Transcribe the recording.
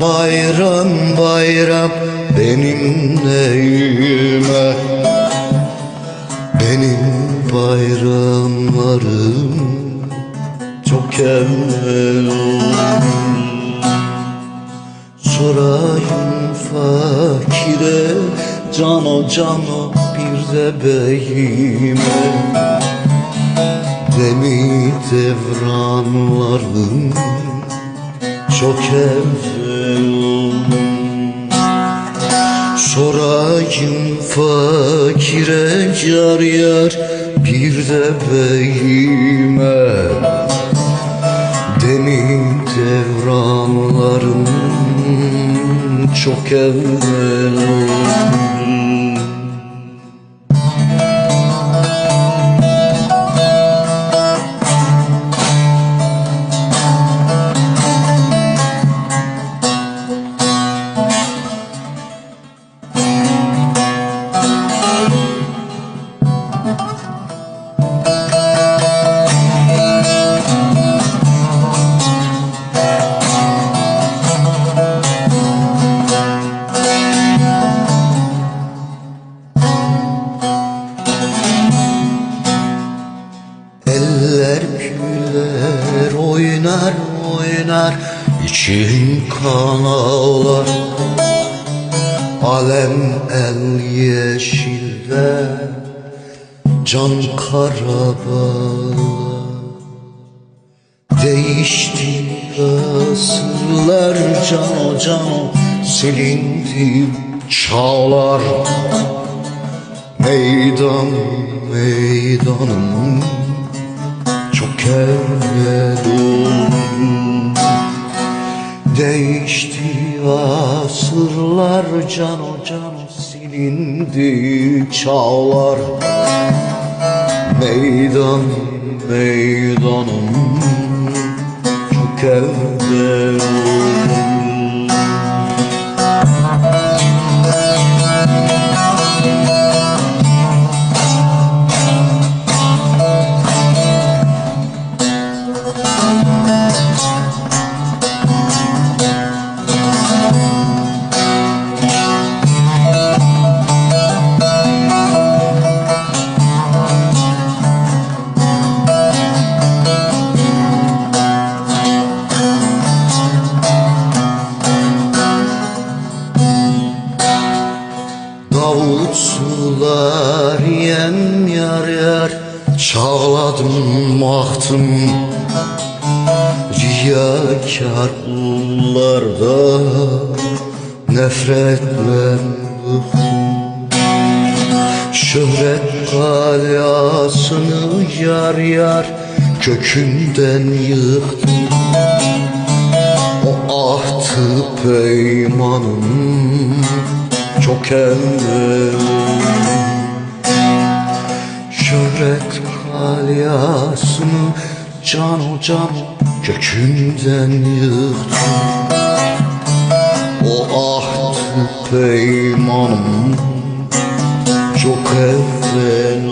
bayram bayram benim neyime Benim bayramlarım çok evvel Sorayım fakire cano cano bir de beyime. Demi devranlarım çok evvel Sorayım fakire yar yar bir de beyime? Demi devranlarım çok evvel Eller güler oynar oynar için kan ağlar Alem el yeşilde can kara bağlar Değişti asırlar can can silindi çağlar. Meydan meydanım evvel Değişti asırlar cano cano silindi çağlar. Meydan meydanım çok evvel Sular yem yar yar Çağladım baktım Riyakar kullarda Nefretle bıktım Şöhret galyasını yar yar Kökünden yıktım. O ahtı peymanım evvel Şöhret kalyasını can can kökünden yıktım O ahtı peymanım çok evvel